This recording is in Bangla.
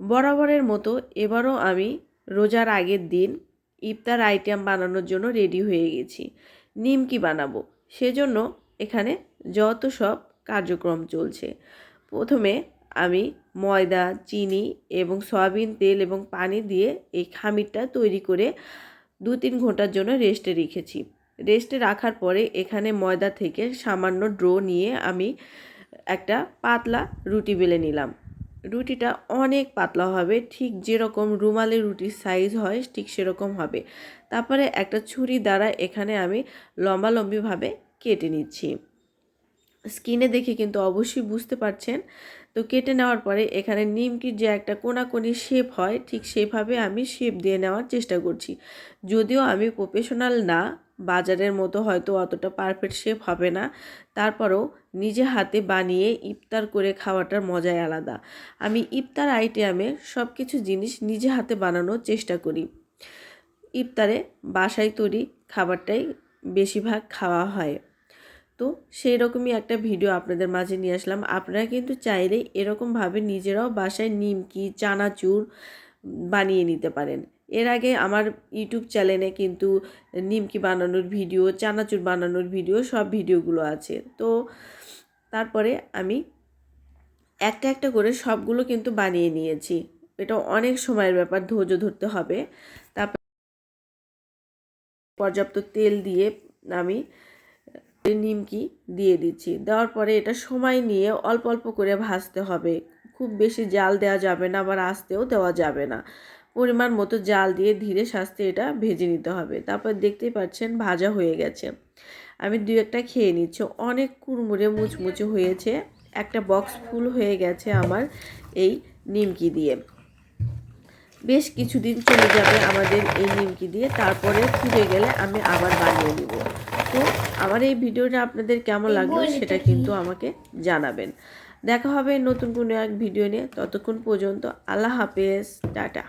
বরাবরের মতো এবারও আমি রোজার আগের দিন ইফতার আইটেম বানানোর জন্য রেডি হয়ে গেছি। নিমকি বানাবো। সেজন্য এখানে যত সব কার্যক্রম চলছে। প্রথমে আমি ময়দা, চিনি এবং সয়াবিন তেল এবং পানি দিয়ে এই খামিরটা তৈরি করে দু তিন ঘণ্টার জন্য রেস্টে রেখেছি। রেস্টে রাখার পরে এখানে ময়দা থেকে সামান্য ড্রো নিয়ে আমি একটা পাতলা রুটি বেলে নিলাম। রুটিটা অনেক পাতলা হবে, ঠিক যেরকম রুমালি রুটির সাইজ হয়, ঠিক সেরকম হবে। তারপরে একটা ছুরি দ্বারা এখানে আমি লম্বালম্বিভাবে কেটে নিচ্ছি। স্কিনে দেখে কিন্তু অবশ্যই বুঝতে পারছেন। তো কেটে নেওয়ার পরে এখানে নিমকির যে একটা কোনাকুনি শেপ হয়, ঠিক সেভাবে আমি শেপ দিয়ে নেওয়ার চেষ্টা করছি। যদিও আমি প্রফেশনাল না বাজারের মতো হয়তো অতটা পারফেক্ট শেপ হবে না। তারপরেও নিজে হাতে বানিয়ে ইফতার করে খাওয়াটার মজাই আলাদা। আমি ইফতার আইটেমে সব কিছু জিনিস নিজে হাতে বানানোর চেষ্টা করি। ইফতারে বাসায় তৈরি খাবারটাই বেশিরভাগ খাওয়া হয়। তো সেই রকমই একটা ভিডিও আপনাদের মাঝে নিয়ে আসলাম। আপনারা কিন্তু চাইলে এরকমভাবে নিজেরাও বাসায় নিমকি, চানাচুর বানিয়ে নিতে পারেন। এর আগে আমার ইউটিউব চ্যানেলে কিন্তু নিমকি বানানোর ভিডিও, চানাচুর বানানোর ভিডিও সব ভিডিওগুলো আছে। তো তারপরে আমি একটা একটা করে সবগুলো কিন্তু বানিয়ে নিয়েছি। এটা অনেক সময়ের ব্যাপার, ধৈর্য ধরতে হবে। তারপর পর্যাপ্ত তেল দিয়ে আমি নিমকি দিয়ে দিচ্ছি। দেওয়ার পরে এটা সময় নিয়ে অল্প অল্প করে ভাজতে হবে। খুব বেশি জাল দেওয়া যাবে না আবার আস্তেও দেওয়া যাবে না। পরিমাণ মতো জাল দিয়ে ধীরে সাস্তে এটা ভেজে নিতে হবে। তারপর দেখতেই পাচ্ছেন ভাজা হয়ে গেছে। আমি দু একটা খেয়ে নিচ্ছি। অনেক কুড়মুড়ে মুচমুচে হয়েছে। একটা বক্স ফুল হয়ে গেছে আমার এই নিমকি দিয়ে। বেশ কিছুদিন চলে যাবে আমাদের এই নিমকি দিয়ে। তারপরে ফুটে গেলে আমি আবার বানিয়ে নিব। তো আমার এই ভিডিওটা আপনাদের কেমন লাগল সেটা কিন্তু আমাকে জানাবেন। দেখা হবে নতুন কোনো এক ভিডিও নিয়ে। ততক্ষণ পর্যন্ত আল্লাহ হাফেজ টাটা।